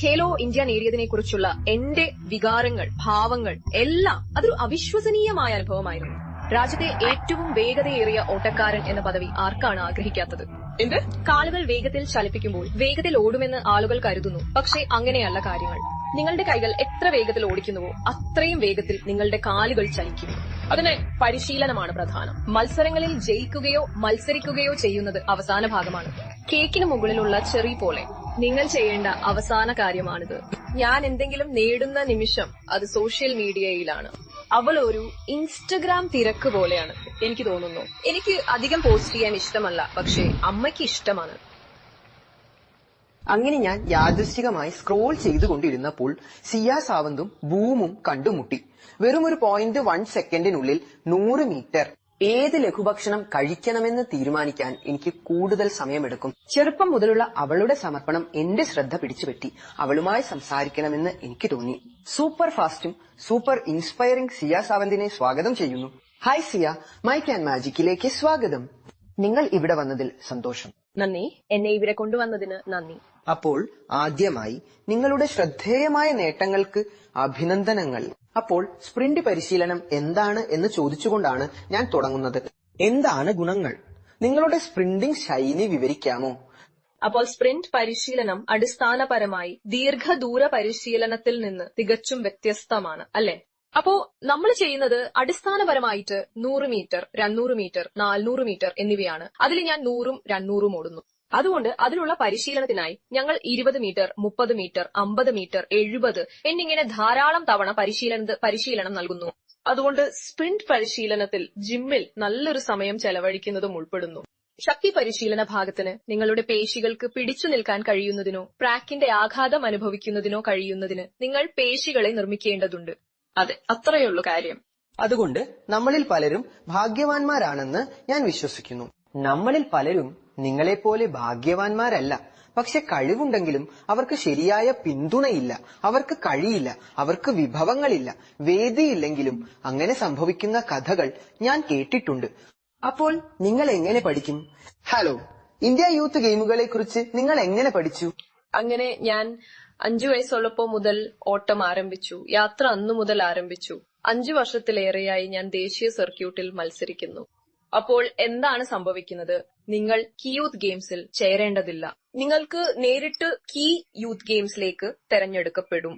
Khelo India നേടിയതിനെ കുറിച്ചുള്ള എന്റെ വികാരങ്ങൾ ഭാവങ്ങൾ എല്ലാം അതൊരു അവിശ്വസനീയമായ അനുഭവമായിരുന്നു. രാജ്യത്തെ ഏറ്റവും വേഗതയേറിയ ഓട്ടക്കാരൻ എന്ന പദവി ആർക്കാണ് ആഗ്രഹിക്കാത്തത്? എന്ത്? കാലുകൾ വേഗത്തിൽ ചലിപ്പിക്കുമ്പോൾ വേഗത്തിൽ ഓടുമെന്ന് ആളുകൾ കരുതുന്നു. പക്ഷേ അങ്ങനെയല്ല കാര്യങ്ങൾ. നിങ്ങളുടെ കൈകൾ എത്ര വേഗത്തിൽ ഓടിക്കുന്നുവോ അത്രയും വേഗത്തിൽ നിങ്ങളുടെ കാലുകൾ ചലിക്കും. അതിന് പരിശീലനമാണ് പ്രധാനം. മത്സരങ്ങളിൽ ജയിക്കുകയോ മത്സരിക്കുകയോ ചെയ്യുന്നത് അവസാന ഭാഗമാണ്. കേക്കിന് മുകളിലുള്ള ചെറി പോലെ. നിങ്ങൾ ചെയ്യേണ്ട അവസാന കാര്യമാണിത്. ഞാൻ എന്തെങ്കിലും നേടുന്ന നിമിഷം അത് സോഷ്യൽ മീഡിയയിലാണ്. അവൾ ഒരു ഇൻസ്റ്റഗ്രാം തിരക്ക് പോലെയാണ് എനിക്ക് തോന്നുന്നു. എനിക്ക് അധികം പോസ്റ്റ് ചെയ്യാൻ ഇഷ്ടമല്ല പക്ഷേ അമ്മയ്ക്ക് ഇഷ്ടമാണ്. അങ്ങനെ ഞാൻ യാദൃശ്ചികമായി സ്ക്രോൾ ചെയ്തുകൊണ്ടിരുന്നപ്പോൾ സിയ സാവന്തും ബൂമും കണ്ടുമുട്ടി. വെറും ഒരു പോയിന്റ് വൺ സെക്കൻഡിനുള്ളിൽ നൂറ് മീറ്റർ ഏത് ലഘുഭക്ഷണം കഴിക്കണമെന്ന് തീരുമാനിക്കാൻ എനിക്ക് കൂടുതൽ സമയമെടുക്കും. ചെറുപ്പം മുതലുള്ള അവളുടെ സമർപ്പണം എന്റെ ശ്രദ്ധ പിടിച്ചുപറ്റി അവളുമായി സംസാരിക്കണമെന്ന് എനിക്ക് തോന്നി. സൂപ്പർ ഫാസ്റ്റും സൂപ്പർ ഇൻസ്പയറിംഗ് സിയ സാവന്തിനെ സ്വാഗതം ചെയ്യുന്നു. ഹായ് സിയ. മൈക്ക് ആൻഡ് മാജിക്കിലേക്ക് സ്വാഗതം. നിങ്ങൾ ഇവിടെ വന്നതിൽ സന്തോഷം. നന്ദി. എന്നെ ഇവിടെ കൊണ്ടുവന്നതിന് നന്ദി. അപ്പോൾ ആദ്യമായി നിങ്ങളുടെ ശ്രദ്ധേയമായ നേട്ടങ്ങൾക്ക് അഭിനന്ദനങ്ങൾ. അപ്പോൾ സ്പ്രിന്റ് പരിശീലനം എന്താണ് എന്ന് ചോദിച്ചുകൊണ്ടാണ് ഞാൻ തുടങ്ങുന്നത്. എന്താണ് ഗുണങ്ങൾ? നിങ്ങളുടെ സ്പ്രിന്റിംഗ് ശൈലി വിവരിക്കാമോ? അപ്പോൾ സ്പ്രിന്റ് പരിശീലനം അടിസ്ഥാനപരമായി ദീർഘദൂര പരിശീലനത്തിൽ നിന്ന് തികച്ചും വ്യത്യസ്തമാണ് അല്ലെ? അപ്പോ നമ്മൾ ചെയ്യുന്നത് അടിസ്ഥാനപരമായിട്ട് നൂറ് മീറ്റർ രണ്ടൂറ് മീറ്റർ നാനൂറ് മീറ്റർ എന്നിവയാണ്. അതിൽ ഞാൻ നൂറും രണ്ടൂറും ഓടുന്നു. അതുകൊണ്ട് അതിനുള്ള പരിശീലനത്തിനായി ഞങ്ങൾ ഇരുപത് മീറ്റർ മുപ്പത് മീറ്റർ അമ്പത് മീറ്റർ എഴുപത് എന്നിങ്ങനെ ധാരാളം തവണ പരിശീലന പരിശീലനം നൽകുന്നു. അതുകൊണ്ട് സ്പ്രിന്റ് പരിശീലനത്തിൽ ജിമ്മിൽ നല്ലൊരു സമയം ചെലവഴിക്കുന്നതും ഉൾപ്പെടുന്നു. ശക്തി പരിശീലന ഭാഗത്തിന് നിങ്ങളുടെ പേശികൾക്ക് പിടിച്ചു നിൽക്കാൻ കഴിയുന്നതിനോ ട്രാക്കിന്റെ ആഘാതം അനുഭവിക്കുന്നതിനോ കഴിയുന്നതിന് നിങ്ങൾ പേശികളെ നിർമ്മിക്കേണ്ടതുണ്ട്. അതെ അത്രയുള്ളൂ കാര്യം. അതുകൊണ്ട് നമ്മളിൽ പലരും ഭാഗ്യവാന്മാരാണെന്ന് ഞാൻ വിശ്വസിക്കുന്നു. നമ്മളിൽ പലരും നിങ്ങളെപ്പോലെ ഭാഗ്യവാന്മാരല്ല. പക്ഷെ കഴിവുണ്ടെങ്കിലും അവർക്ക് ശരിയായ പിന്തുണയില്ല. അവർക്ക് കഴിയില്ല. അവർക്ക് വിഭവങ്ങളില്ല. വേദിയില്ലെങ്കിലും അങ്ങനെ സംഭവിക്കുന്ന കഥകൾ ഞാൻ കേട്ടിട്ടുണ്ട്. അപ്പോൾ നിങ്ങൾ എങ്ങനെ പഠിക്കും? ഹലോ ഇന്ത്യ യൂത്ത് ഗെയിമുകളെ കുറിച്ച് നിങ്ങൾ എങ്ങനെ പഠിച്ചു? അങ്ങനെ ഞാൻ അഞ്ചു വയസ്സുള്ളപ്പോ മുതൽ ഓട്ടം ആരംഭിച്ചു. യാത്ര അന്നു മുതൽ ആരംഭിച്ചു. അഞ്ചു വർഷത്തിലേറെയായി ഞാൻ ദേശീയ സർക്യൂട്ടിൽ മത്സരിക്കുന്നു. അപ്പോൾ എന്താണ് സംഭവിക്കുന്നത്? നിങ്ങൾ കീ യൂത്ത് ഗെയിംസിൽ ചേരേണ്ടതില്ല. നിങ്ങൾക്ക് നേരിട്ട് കീ യൂത്ത് ഗെയിംസിലേക്ക് തെരഞ്ഞെടുക്കപ്പെടും.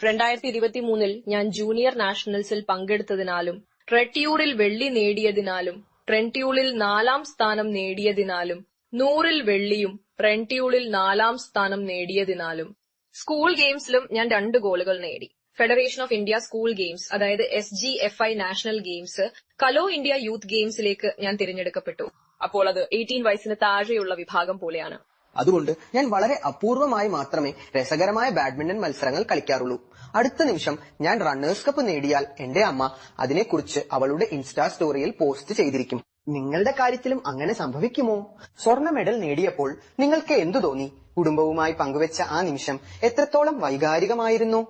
രണ്ടായിരത്തി ഇരുപത്തി മൂന്നിൽ ഞാൻ ജൂനിയർ നാഷണൽസിൽ പങ്കെടുത്തതിനാലും ട്രെട്ടിയൂറിൽ വെള്ളി നേടിയതിനാലും ട്രെന്റിയൂളിൽ നാലാം സ്ഥാനം നേടിയതിനാലും നൂറിൽ വെള്ളിയും ട്രെന്റിയൂളിൽ നാലാം സ്ഥാനം നേടിയതിനാലും സ്കൂൾ ഗെയിംസിലും ഞാൻ രണ്ട് ഗോളുകൾ നേടി. Federation of India school games അതായത് S G F I national games Khelo India youth ഗെയിംസിലേക്ക് ഞാൻ തിരഞ്ഞെടുക്കപ്പെട്ടു. അപ്പോൾ അത് എയ്റ്റീൻ വയസ്സിന് താഴെയുള്ള വിഭാഗം പോലെയാണ്. അതുകൊണ്ട് ഞാൻ വളരെ അപൂർവമായി മാത്രമേ രസകരമായ ബാഡ്മിന്റൺ മത്സരങ്ങൾ കളിക്കാറുള്ളൂ. അടുത്ത നിമിഷം ഞാൻ റണ്ണേഴ്സ് കപ്പ് നേടിയാൽ എന്റെ അമ്മ അതിനെക്കുറിച്ച് അവളുടെ ഇൻസ്റ്റാ സ്റ്റോറിയിൽ പോസ്റ്റ് ചെയ്തിരിക്കും. നിങ്ങളുടെ കാര്യത്തിലും അങ്ങനെ സംഭവിക്കുമോ? സ്വർണ മെഡൽ നേടിയപ്പോൾ നിങ്ങൾക്ക് എന്തു തോന്നി? കുടുംബവുമായി പങ്കുവച്ച ആ നിമിഷം എത്രത്തോളം വൈകാരികമായിരുന്നു?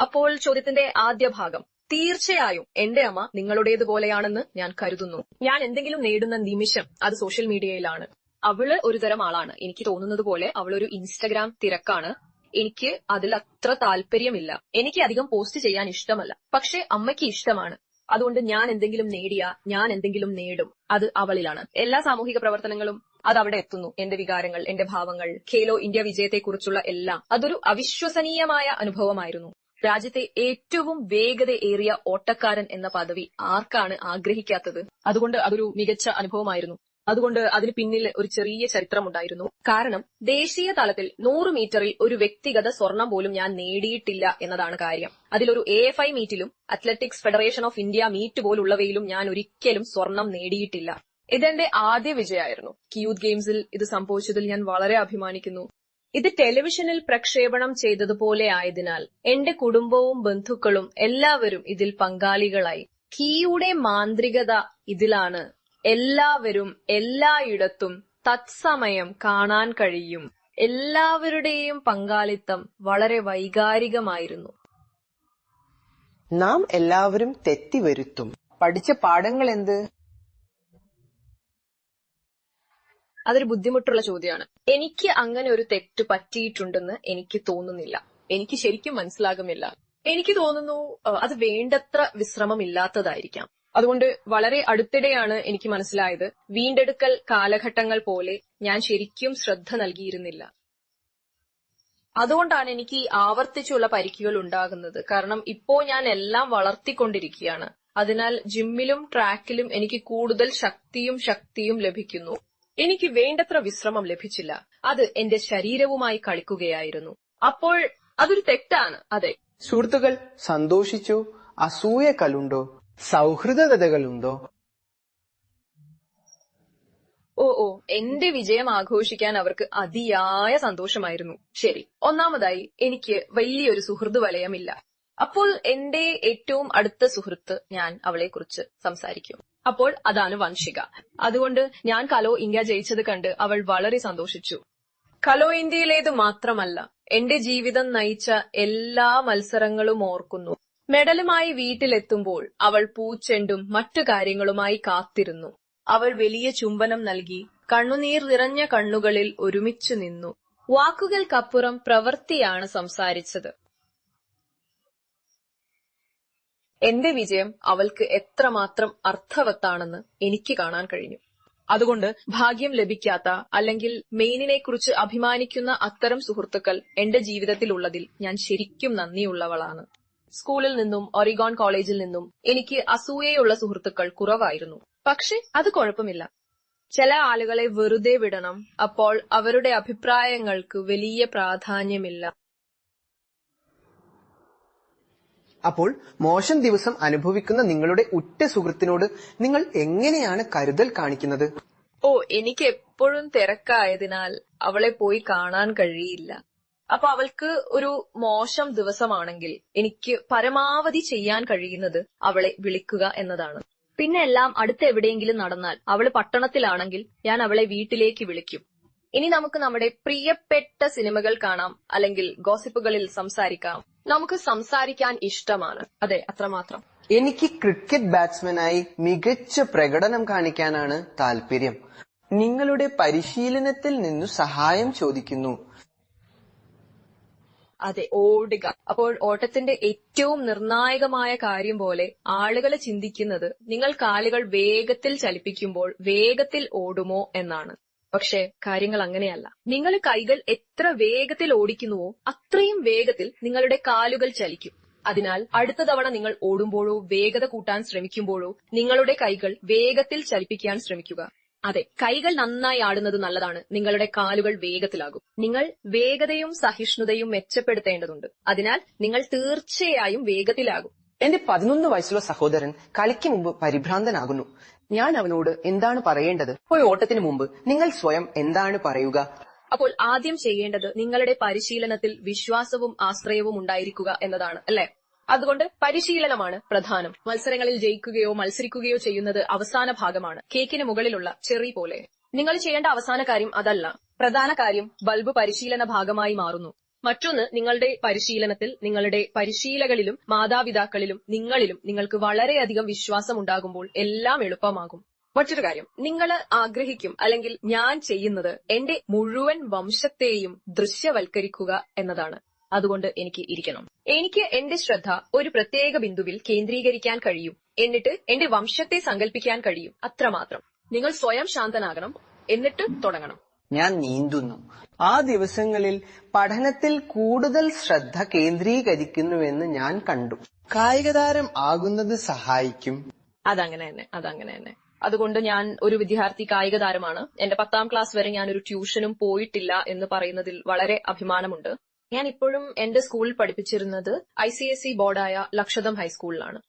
അപ്പോൾ ചോദ്യത്തിന്റെ ആദ്യ ഭാഗം. തീർച്ചയായും എന്റെ അമ്മ നിങ്ങളുടേതുപോലെയാണെന്ന് ഞാൻ കരുതുന്നു. ഞാൻ എന്തെങ്കിലും നേടുന്ന നിമിഷം അത് സോഷ്യൽ മീഡിയയിലാണ് അവൾ ഒരു തരം ആളാണ്. എനിക്ക് തോന്നുന്നത് പോലെ അവളൊരു ഇൻസ്റ്റഗ്രാം തിരക്കാണ്. എനിക്ക് അതിൽ അത്ര താല്പര്യമില്ല. എനിക്ക് അധികം പോസ്റ്റ് ചെയ്യാൻ ഇഷ്ടമല്ല. പക്ഷെ അമ്മയ്ക്ക് ഇഷ്ടമാണ്. അതുകൊണ്ട് ഞാൻ എന്തെങ്കിലും നേടിയ ഞാൻ എന്തെങ്കിലും നേടും. അത് അവളിലാണ്. എല്ലാ സാമൂഹിക പ്രവർത്തനങ്ങളും അത് അവിടെ എത്തുന്നു. എന്റെ വികാരങ്ങൾ എന്റെ ഭാവങ്ങൾ ഖേലോ ഇന്ത്യ വിജയത്തെക്കുറിച്ചുള്ള എല്ലാം. അതൊരു അവിശ്വസനീയമായ അനുഭവമായിരുന്നു. രാജ്യത്തെ ഏറ്റവും വേഗതയേറിയ ഓട്ടക്കാരൻ എന്ന പദവി ആർക്കാണ് ആഗ്രഹിക്കാത്തത്? അതുകൊണ്ട് അതൊരു മികച്ച അനുഭവമായിരുന്നു. അതുകൊണ്ട് അതിന് പിന്നിൽ ഒരു ചെറിയ ചരിത്രമുണ്ടായിരുന്നു. കാരണം ദേശീയ തലത്തിൽ നൂറ് മീറ്ററിൽ ഒരു വ്യക്തിഗത സ്വർണം പോലും ഞാൻ നേടിയിട്ടില്ല എന്നതാണ് കാര്യം. അതിലൊരു A F I മീറ്റിലും athletics federation of India meet പോലുള്ളവയിലും ഞാൻ ഒരിക്കലും സ്വർണം നേടിയിട്ടില്ല. ഇതെന്റെ ആദ്യ വിജയമായിരുന്നു. കിയൂത്ത് ഗെയിംസിൽ ഇത് സംഭവിച്ചതിൽ ഞാൻ വളരെ അഭിമാനിക്കുന്നു. ഇത് ടെലിവിഷനിൽ പ്രക്ഷേപണം ചെയ്തതുപോലെ ആയതിനാൽ എന്റെ കുടുംബവും ബന്ധുക്കളും എല്ലാവരും ഇതിൽ പങ്കാളികളായി. കീയുടെ മാന്ത്രികത ഇതിലാണ്. എല്ലാവരും എല്ലായിടത്തും തത്സമയം കാണാൻ കഴിയും. എല്ലാവരുടെയും പങ്കാളിത്തം വളരെ വൈകാരികമായിരുന്നു. നാം എല്ലാവരും തെറ്റി വരുത്തും പഠിച്ച പാഠങ്ങൾ എന്ത് അതൊരു ബുദ്ധിമുട്ടുള്ള ചോദ്യമാണ്. എനിക്ക് അങ്ങനെ ഒരു തെറ്റ് പറ്റിയിട്ടുണ്ടെന്ന് എനിക്ക് തോന്നുന്നില്ല. എനിക്ക് ശരിക്കും മനസ്സിലാകുന്നില്ല. എനിക്ക് തോന്നുന്നു അത് വേണ്ടത്ര വിശ്രമം ഇല്ലാത്തതായിരിക്കാം അതുകൊണ്ട് വളരെ അടുത്തിടെയാണ് എനിക്ക് മനസ്സിലായത് വീണ്ടെടുക്കൽ കാലഘട്ടങ്ങൾ പോലെ ഞാൻ ശരിക്കും ശ്രദ്ധ നൽകിയിരുന്നില്ല. അതുകൊണ്ടാണ് എനിക്ക് ആവർത്തിച്ചുള്ള പരിക്കുകൾ ഉണ്ടാകുന്നത്. കാരണം ഇപ്പോ ഞാൻ എല്ലാം വളർത്തിക്കൊണ്ടിരിക്കുകയാണ്. അതിനാൽ ജിമ്മിലും ട്രാക്കിലും എനിക്ക് കൂടുതൽ ശക്തിയും ശക്തിയും ലഭിക്കുന്നു. എനിക്ക് വേണ്ടത്ര വിശ്രമം ലഭിച്ചില്ല. അത് എന്റെ ശരീരവുമായി കളിക്കുകയായിരുന്നു. അപ്പോൾ അതൊരു തെറ്റാണ്. അതെ. സുഹൃത്തുക്കൾ സന്തോഷിച്ചോ. അസൂയക്കലുണ്ടോ സൗഹൃദതകളുണ്ടോ ഓ ഓ. എന്റെ വിജയം ആഘോഷിക്കാൻ അവർക്ക് അതിയായ സന്തോഷമായിരുന്നു. ശരി. ഒന്നാമതായി എനിക്ക് വലിയൊരു സുഹൃത്ത് വലയമില്ല. അപ്പോൾ എന്റെ ഏറ്റവും അടുത്ത സുഹൃത്ത് ഞാൻ അവളെക്കുറിച്ച് സംസാരിക്കും. അപ്പോൾ അതാണ് വംശിക. അതുകൊണ്ട് ഞാൻ കലോ ഇന്ത്യ ജയിച്ചത് കണ്ട് അവൾ വളരെ സന്തോഷിച്ചു. കലോ ഇന്ത്യയിലേത് മാത്രമല്ല എന്റെ ജീവിതം നയിച്ച എല്ലാ മത്സരങ്ങളും ഓർക്കുന്നു. മെഡലുമായി വീട്ടിലെത്തുമ്പോൾ അവൾ പൂച്ചെണ്ടും മറ്റു കാര്യങ്ങളുമായി കാത്തിരുന്നു. അവൾ വലിയ ചുംബനം നൽകി കണ്ണുനീർ നിറഞ്ഞ കണ്ണുകളിൽ ഒരുമിച്ചു നിന്നു. വാക്കുകൾക്കപ്പുറം പ്രവൃത്തിയാണ് സംസാരിച്ചത്. എന്റെ വിജയം അവൾക്ക് എത്രമാത്രം അർത്ഥവത്താണെന്ന് എനിക്ക് കാണാൻ കഴിഞ്ഞു. അതുകൊണ്ട് ഭാഗ്യം ലഭിക്കാത്ത അല്ലെങ്കിൽ മെയിനിനെക്കുറിച്ച് അഭിമാനിക്കുന്ന അത്തരം സുഹൃത്തുക്കൾ എന്റെ ജീവിതത്തിലുള്ളതിൽ ഞാൻ ശരിക്കും നന്ദിയുള്ളവളാണ്. സ്കൂളിൽ നിന്നും ഒറിഗോൺ കോളേജിൽ നിന്നും എനിക്ക് അസൂയയുള്ള സുഹൃത്തുക്കൾ കുറവായിരുന്നു. പക്ഷെ അത് കുഴപ്പമില്ല. ചില ആളുകളെ വെറുതെ വിടണം അപ്പോൾ അവരുടെ അഭിപ്രായങ്ങൾക്ക് വലിയ പ്രാധാന്യമില്ല. അപ്പോൾ മോശം ദിവസം അനുഭവിക്കുന്ന നിങ്ങളുടെ ഉറ്റ സുഹൃത്തിനോട് നിങ്ങൾ എങ്ങനെയാണ് കരുതൽ കാണിക്കുന്നത്? ഓ എനിക്ക് എപ്പോഴും തിരക്കായതിനാൽ അവളെ പോയി കാണാൻ കഴിയില്ല. അപ്പൊ അവൾക്ക് ഒരു മോശം ദിവസമാണെങ്കിൽ എനിക്ക് പരമാവധി ചെയ്യാൻ കഴിയുന്നത് അവളെ വിളിക്കുക എന്നതാണ്. പിന്നെ എല്ലാം അടുത്ത് എവിടെയെങ്കിലും നടന്നാൽ അവൾ പട്ടണത്തിലാണെങ്കിൽ ഞാൻ അവളെ വീട്ടിലേക്ക് വിളിക്കും. ഇനി നമുക്ക് നമ്മുടെ പ്രിയപ്പെട്ട സിനിമകൾ കാണാം അല്ലെങ്കിൽ ഗോസിപ്പുകളിൽ സംസാരിക്കാം. നമുക്ക് സംസാരിക്കാൻ ഇഷ്ടമാണ്. അതെ അത്രമാത്രം. എനിക്ക് ക്രിക്കറ്റ് ബാറ്റ്സ്മാനായി മികച്ച പ്രകടനം കാണിക്കാനാണ് താല്പര്യം. നിങ്ങളുടെ പരിശീലനത്തിൽ നിന്നു സഹായം ചോദിക്കുന്നു. അതെ ഓടുക. അപ്പോൾ ഓട്ടത്തിന്റെ ഏറ്റവും നിർണായകമായ കാര്യം പോലെ ആളുകൾ ചിന്തിക്കുന്നത് നിങ്ങൾ കാലുകൾ വേഗത്തിൽ ചലിപ്പിക്കുമ്പോൾ വേഗത്തിൽ ഓടുമോ എന്നാണ്. പക്ഷെ കാര്യങ്ങൾ അങ്ങനെയല്ല. നിങ്ങൾ കൈകൾ എത്ര വേഗത്തിൽ ഓടിക്കുന്നുവോ അത്രയും വേഗത്തിൽ നിങ്ങളുടെ കാലുകൾ ചലിക്കും. അതിനാൽ അടുത്ത തവണ നിങ്ങൾ ഓടുമ്പോഴോ വേഗത കൂട്ടാൻ ശ്രമിക്കുമ്പോഴോ നിങ്ങളുടെ കൈകൾ വേഗത്തിൽ ചലിപ്പിക്കാൻ ശ്രമിക്കുക. അതെ കൈകൾ നന്നായി ആടുന്നത് നല്ലതാണ്. നിങ്ങളുടെ കാലുകൾ വേഗത്തിലാകും. നിങ്ങൾ വേഗതയും സഹിഷ്ണുതയും മെച്ചപ്പെടുത്തേണ്ടതുണ്ട്. അതിനാൽ നിങ്ങൾ തീർച്ചയായും വേഗത്തിലാകും. എന്റെ പതിനൊന്ന് വയസ്സുള്ള സഹോദരൻ കളിക്ക് മുമ്പ് പരിഭ്രാന്തനാകുന്നു. ഞാൻ അവനോട് എന്താണ് പറയേണ്ടത്? ഒരു ഓട്ടത്തിന് മുമ്പ് നിങ്ങൾ സ്വയം എന്താണ് പറയുക? അപ്പോൾ ആദ്യം ചെയ്യേണ്ടത് നിങ്ങളുടെ പരിശീലനത്തിൽ വിശ്വാസവും ആശ്രയവും ഉണ്ടായിരിക്കുക എന്നതാണ് അല്ലെ? അതുകൊണ്ട് പരിശീലനമാണ് പ്രധാനം. മത്സരങ്ങളിൽ ജയിക്കുകയോ മത്സരിക്കുകയോ ചെയ്യുന്നത് അവസാന ഭാഗമാണ്. കേക്കിന് മുകളിലുള്ള ചെറി പോലെ. നിങ്ങൾ ചെയ്യേണ്ട അവസാന കാര്യം അതല്ല. പ്രധാന കാര്യം ബൾബ് പരിശീലന ഭാഗമായി മാറുന്നു. മറ്റൊന്ന് നിങ്ങളുടെ പരിശീലനത്തിൽ നിങ്ങളുടെ പരിശീലകളിലും മാതാപിതാക്കളിലും നിങ്ങളിലും നിങ്ങൾക്ക് വളരെയധികം വിശ്വാസം ഉണ്ടാകുമ്പോൾ എല്ലാം എളുപ്പമാകും. മറ്റൊരു കാര്യം നിങ്ങൾ ആഗ്രഹിക്കും അല്ലെങ്കിൽ ഞാൻ ചെയ്യുന്നത് എന്റെ മുഴുവൻ വംശത്തെയും ദൃശ്യവൽക്കരിക്കുക എന്നതാണ്. അതുകൊണ്ട് എനിക്ക് ഇരിക്കണം. എനിക്ക് എന്റെ ശ്രദ്ധ ഒരു പ്രത്യേക ബിന്ദുവിൽ കേന്ദ്രീകരിക്കാൻ കഴിയും. എന്നിട്ട് എന്റെ വംശത്തെ സങ്കല്പിക്കാൻ കഴിയും. അത്രമാത്രം. നിങ്ങൾ സ്വയം ശാന്തനാകണം. എന്നിട്ട് തുടങ്ങണം. ഞാൻ നീന്തുന്നു. ആ ദിവസങ്ങളിൽ പഠനത്തിൽ കൂടുതൽ ശ്രദ്ധ കേന്ദ്രീകരിക്കുന്നുവെന്ന് ഞാൻ കണ്ടു. കായികതാരം ആകുന്നത് സഹായിക്കും. അതങ്ങനെ തന്നെ അതങ്ങനെ തന്നെ അതുകൊണ്ട് ഞാൻ ഒരു വിദ്യാർത്ഥി കായിക താരമാണ് എന്റെ പത്താം ക്ലാസ് വരെ ഞാൻ ഒരു ട്യൂഷനും പോയിട്ടില്ല എന്ന് പറയുന്നതിൽ വളരെ അഭിമാനമുണ്ട്. ഞാൻ ഇപ്പോഴും എന്റെ സ്കൂളിൽ പഠിപ്പിച്ചിരുന്നത് ഐ സി എസ് ബോർഡായ ലക്ഷതം ഹൈസ്കൂളിലാണ്.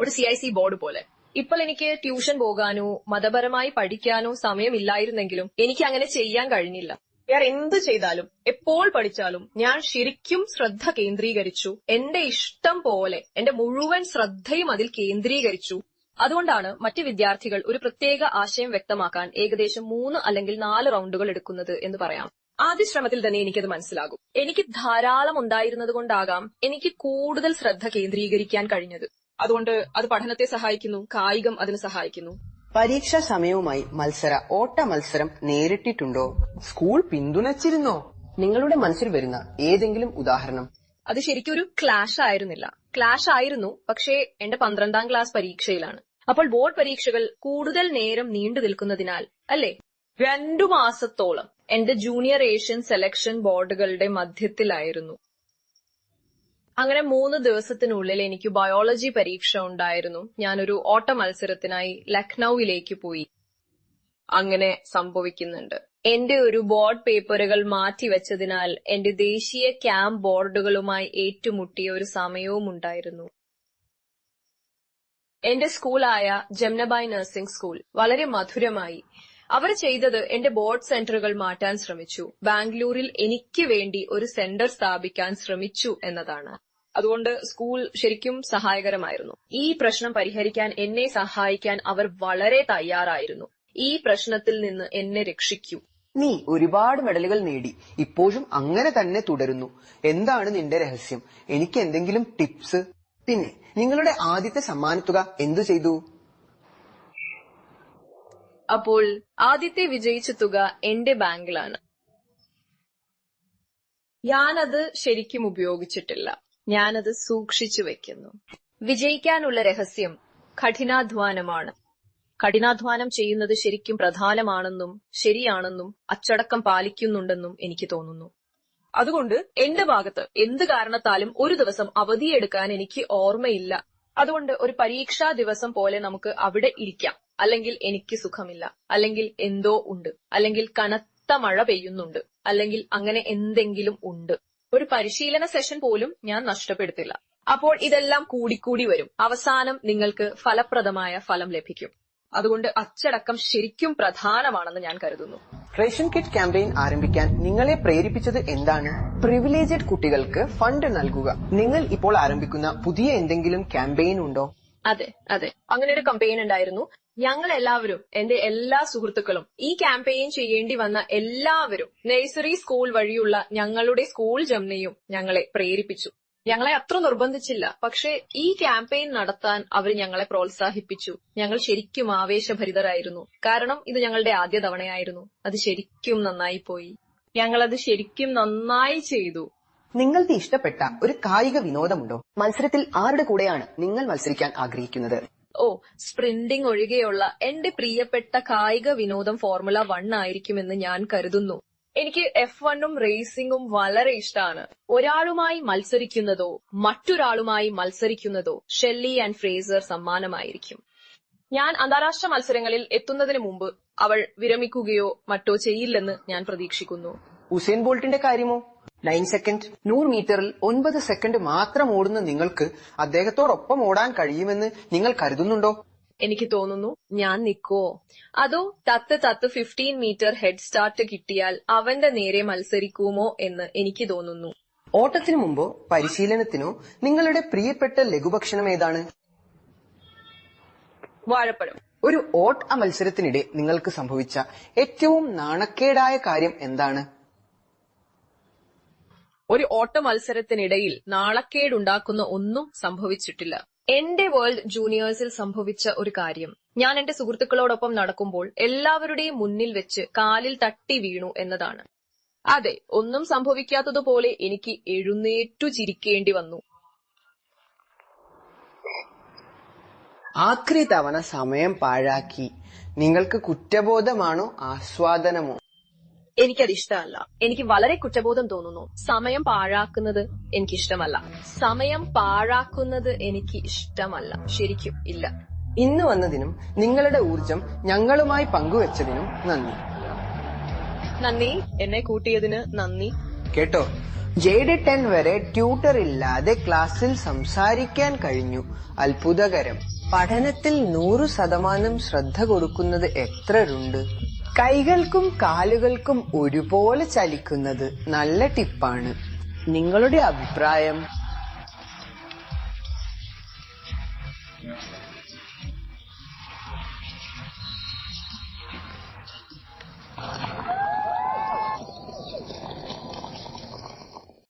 ഒരു സി ഐ സി ബോർഡ് പോലെ. ഇപ്പോൾ എനിക്ക് ട്യൂഷൻ പോകാനോ മതപരമായി പഠിക്കാനോ സമയമില്ലായിരുന്നെങ്കിലും എനിക്ക് അങ്ങനെ ചെയ്യാൻ കഴിഞ്ഞില്ല. ഞാൻ എന്ത് ചെയ്താലും എപ്പോൾ പഠിച്ചാലും ഞാൻ ശരിക്കും ശ്രദ്ധ കേന്ദ്രീകരിച്ചു. എന്റെ ഇഷ്ടം പോലെ എന്റെ മുഴുവൻ ശ്രദ്ധയും അതിൽ കേന്ദ്രീകരിച്ചു. അതുകൊണ്ടാണ് മറ്റ് വിദ്യാർത്ഥികൾ ഒരു പ്രത്യേക ആശയം വ്യക്തമാക്കാൻ ഏകദേശം മൂന്ന് അല്ലെങ്കിൽ നാല് റൗണ്ടുകൾ എടുക്കുന്നത് എന്ന് പറയാം. ആദ്യ ശ്രമത്തിൽ തന്നെ എനിക്കത് മനസ്സിലാകും. എനിക്ക് ധാരാളം ഉണ്ടായിരുന്നത് കൊണ്ടാകാം എനിക്ക് കൂടുതൽ ശ്രദ്ധ കേന്ദ്രീകരിക്കാൻ കഴിഞ്ഞത്. അതുകൊണ്ട് അത് പഠനത്തെ സഹായിക്കുന്നു കായികം അതിന് സഹായിക്കുന്നു. പരീക്ഷാ സമയവുമായി മത്സര ഓട്ട മത്സരം നേരിട്ടിട്ടുണ്ടോ? സ്കൂൾ പിന്തുണച്ചിരുന്നോ? നിങ്ങളുടെ മനസ്സിൽ വരുന്ന ഏതെങ്കിലും ഉദാഹരണം. അത് ശരിക്കും ഒരു ക്ലാഷ് ആയിരുന്നില്ല. ക്ലാഷ് ആയിരുന്നു പക്ഷേ എന്റെ പന്ത്രണ്ടാം ക്ലാസ് പരീക്ഷയിലാണ്. അപ്പോൾ ബോർഡ് പരീക്ഷകൾ കൂടുതൽ നേരം നീണ്ടു നിൽക്കുന്നതിനാൽ അല്ലേ? രണ്ടു മാസത്തോളം എന്റെ ജൂനിയർ ഏഷ്യൻ സെലക്ഷൻ ബോർഡുകളുടെ മധ്യത്തിലായിരുന്നു. അങ്ങനെ മൂന്ന് ദിവസത്തിനുള്ളിൽ എനിക്ക് ബയോളജി പരീക്ഷ ഉണ്ടായിരുന്നു. ഞാനൊരു ഓട്ട മത്സരത്തിനായി ലക്നൌവിലേക്ക് പോയി. അങ്ങനെ സംഭവിക്കുന്നുണ്ട്. എന്റെ ഒരു ബോർഡ് പേപ്പറുകൾ മാറ്റിവെച്ചതിനാൽ എന്റെ ദേശീയ ക്യാമ്പ് ബോർഡുകളുമായി ഏറ്റുമുട്ടിയ ഒരു സമയവും ഉണ്ടായിരുന്നു. എന്റെ സ്കൂളായ ജംനബായ് നഴ്സിംഗ് സ്കൂൾ വളരെ മധുരമായി. അവർ ചെയ്തത് എന്റെ ബോർഡ് സെന്ററുകൾ മാറ്റാൻ ശ്രമിച്ചു. ബാംഗ്ലൂരിൽ എനിക്ക് വേണ്ടി ഒരു സെന്റർ സ്ഥാപിക്കാൻ ശ്രമിച്ചു എന്നതാണ്. അതുകൊണ്ട് സ്കൂൾ ശരിക്കും സഹായകരമായിരുന്നു. ഈ പ്രശ്നം പരിഹരിക്കാൻ എന്നെ സഹായിക്കാൻ അവർ വളരെ തയ്യാറായിരുന്നു. ഈ പ്രശ്നത്തിൽ നിന്ന് എന്നെ രക്ഷിക്കൂ. നീ ഒരുപാട് മെഡലുകൾ നേടി. ഇപ്പോഴും അങ്ങനെ തന്നെ തുടരുന്നു. എന്താണ് നിന്റെ രഹസ്യം? എനിക്ക് എന്തെങ്കിലും ടിപ്സ്? പിന്നെ നിങ്ങളുടെ ആദ്യത്തെ സമ്മാനത്തുക എന്തു ചെയ്തു? അപ്പോൾ ആദ്യത്തെ വിജയിച്ച തുക എന്റെ ബാങ്കിലാണ്. ഞാനത് ശരിക്കും ഉപയോഗിച്ചിട്ടില്ല. ഞാനത് സൂക്ഷിച്ചു വെക്കുന്നു. വിജയിക്കാനുള്ള രഹസ്യം കഠിനാധ്വാനമാണ്. കഠിനാധ്വാനം ചെയ്യുന്നത് ശരിക്കും പ്രധാനമാണെന്നും ശരിയാണെന്നും അച്ചടക്കം പാലിക്കുന്നുണ്ടെന്നും എനിക്ക് തോന്നുന്നു. അതുകൊണ്ട് എന്റെ ഭാഗത്ത് എന്ത് കാരണത്താലും ഒരു ദിവസം അവധിയെടുക്കാൻ എനിക്ക് ഓർമ്മയില്ല. അതുകൊണ്ട് ഒരു പരീക്ഷാ ദിവസം പോലെ നമുക്ക് അവിടെ ഇരിക്കാം. അല്ലെങ്കിൽ എനിക്ക് സുഖമില്ല. അല്ലെങ്കിൽ എന്തോ ഉണ്ട്. അല്ലെങ്കിൽ കനത്ത മഴ പെയ്യുന്നുണ്ട്. അല്ലെങ്കിൽ അങ്ങനെ എന്തെങ്കിലും ഉണ്ട്. ഒരു പരിശീലന സെഷൻ പോലും ഞാൻ നഷ്ടപ്പെടുത്തില്ല. അപ്പോൾ ഇതെല്ലാം കൂടിക്കൂടി വരും. അവസാനം നിങ്ങൾക്ക് ഫലപ്രദമായ ഫലം ലഭിക്കും. അതുകൊണ്ട് അച്ചടക്കം ശരിക്കും പ്രധാനമാണെന്ന് ഞാൻ കരുതുന്നു. റേഷൻ കിറ്റ് ക്യാമ്പയിൻ ആരംഭിക്കാൻ നിങ്ങളെ പ്രേരിപ്പിച്ചത് എന്താണ്? പ്രിവിലേജഡ് കുട്ടികൾക്ക് ഫണ്ട് നൽകുക. നിങ്ങൾ ഇപ്പോൾ ആരംഭിക്കുന്ന പുതിയ എന്തെങ്കിലും ക്യാമ്പയിൻ ഉണ്ടോ? അതെ അതെ. അങ്ങനെ ഒരു കമ്പയിൻ ഉണ്ടായിരുന്നു. ഞങ്ങൾ എല്ലാവരും എന്റെ എല്ലാ സുഹൃത്തുക്കളും ഈ ക്യാമ്പയിൻ ചെയ്യേണ്ടി വന്ന എല്ലാവരും നഴ്സറി സ്കൂൾ വഴിയുള്ള ഞങ്ങളുടെ സ്കൂൾ ജംനയും ഞങ്ങളെ പ്രേരിപ്പിച്ചു. ഞങ്ങളെ അത്ര നിർബന്ധിച്ചില്ല. പക്ഷേ ഈ ക്യാമ്പയിൻ നടത്താൻ അവർ ഞങ്ങളെ പ്രോത്സാഹിപ്പിച്ചു. ഞങ്ങൾ ശരിക്കും ആവേശഭരിതരായിരുന്നു. കാരണം ഇത് ഞങ്ങളുടെ ആദ്യ തവണയായിരുന്നു. അത് ശരിക്കും നന്നായി പോയി. ഞങ്ങളത് ശരിക്കും നന്നായി ചെയ്തു. നിങ്ങൾക്ക് ഇഷ്ടപ്പെട്ട ഒരു കായിക വിനോദമുണ്ടോ? മത്സരത്തിൽ ആരുടെ കൂടെയാണ് നിങ്ങൾ മത്സരിക്കാൻ ആഗ്രഹിക്കുന്നത്? ഓ സ്പ്രിന്റിംഗ് ഒഴികെയുള്ള എന്റെ പ്രിയപ്പെട്ട കായിക വിനോദം ഫോർമുല വൺ ആയിരിക്കുമെന്ന് ഞാൻ കരുതുന്നു. എനിക്ക് എഫ് വണ്ണും റേസിംഗും വളരെ ഇഷ്ടമാണ്. ഒരാളുമായി മത്സരിക്കുന്നതോ മറ്റൊരാളുമായി മത്സരിക്കുന്നതോ ഷെല്ലി ആൻഡ് ഫ്രേസർ സമ്മാനമായിരിക്കും. ഞാൻ അന്താരാഷ്ട്ര മത്സരങ്ങളിൽ എത്തുന്നതിന് മുമ്പ് അവൾ വിരമിക്കുകയോ മറ്റോ ചെയ്യില്ലെന്ന് ഞാൻ പ്രതീക്ഷിക്കുന്നു. ഹുസൈൻ ബോൾട്ടിന്റെ കാര്യമോ? നയൻ സെക്കൻഡ് നൂറ് മീറ്ററിൽ ഒൻപത് സെക്കൻഡ് മാത്രം ഓടുന്ന നിങ്ങൾക്ക് അദ്ദേഹത്തോടൊപ്പം ഓടാൻ കഴിയുമെന്ന് നിങ്ങൾ കരുതുന്നുണ്ടോ? എനിക്ക് തോന്നുന്നു ഞാൻ നിക്കോ അതോ തത്ത് തത്ത് ഫിഫ്റ്റീൻ മീറ്റർ ഹെഡ് സ്റ്റാർട്ട് കിട്ടിയാൽ അവന്റെ നേരെ മത്സരിക്കുമോ എന്ന് എനിക്ക് തോന്നുന്നു. ഓട്ടത്തിനു മുമ്പോ പരിശീലനത്തിനോ നിങ്ങളുടെ പ്രിയപ്പെട്ട ലഘുഭക്ഷണം ഏതാണ്? വാഴപ്പഴം. ഒരു ഓട്ട മത്സരത്തിനിടെ നിങ്ങൾക്ക് സംഭവിച്ച ഏറ്റവും നാണക്കേടായ കാര്യം എന്താണ്? ഒരു ഓട്ട മത്സരത്തിനിടയിൽ നാളക്കേടുണ്ടാക്കുന്ന ഒന്നും സംഭവിച്ചിട്ടില്ല. എന്റെ വേൾഡ് ജൂനിയേഴ്സിൽ സംഭവിച്ച ഒരു കാര്യം. ഞാൻ എന്റെ സുഹൃത്തുക്കളോടൊപ്പം നടക്കുമ്പോൾ എല്ലാവരുടെയും മുന്നിൽ വെച്ച് കാലിൽ തട്ടി വീണു എന്നതാണ്. അതെ ഒന്നും സംഭവിക്കാത്തതുപോലെ എനിക്ക് എഴുന്നേറ്റു ചിരിക്കേണ്ടി വന്നു. ആക്രി തവണ സമയം പാഴാക്കി. നിങ്ങൾക്ക് കുറ്റബോധമാണോ ആസ്വാദനമോ? എനിക്കത് ഇഷ്ടമല്ല. എനിക്ക് വളരെ കുറ്റബോധം തോന്നുന്നു. സമയം പാഴാക്കുന്നത് എനിക്കിഷ്ടമല്ല. സമയം പാഴാക്കുന്നത് എനിക്ക് ഇഷ്ടമല്ല. ശരിക്കും ഇല്ല. ഇന്ന് വന്നതിനും നിങ്ങളുടെ ഊർജം ഞങ്ങളുമായി പങ്കുവച്ചതിനും നന്ദി. നന്ദി. എന്നെ കൂട്ടിയതിന് നന്ദി. കേട്ടോ? ജെയ്ഡ് ടെൻ വരെ ട്യൂട്ടർ ഇല്ലാതെ ക്ലാസ്സിൽ സംസാരിക്കാൻ കഴിഞ്ഞു. അത്ഭുതകരം. പഠനത്തിൽ നൂറ് ശതമാനം ശ്രദ്ധ കൊടുക്കുന്നത് എത്രയുണ്ട് കൈകൾക്കും കാലുകൾക്കും ഒരുപോലെ ചലിക്കുന്നത് നല്ല ടിപ്പാണ്. നിങ്ങളുടെ അഭിപ്രായം?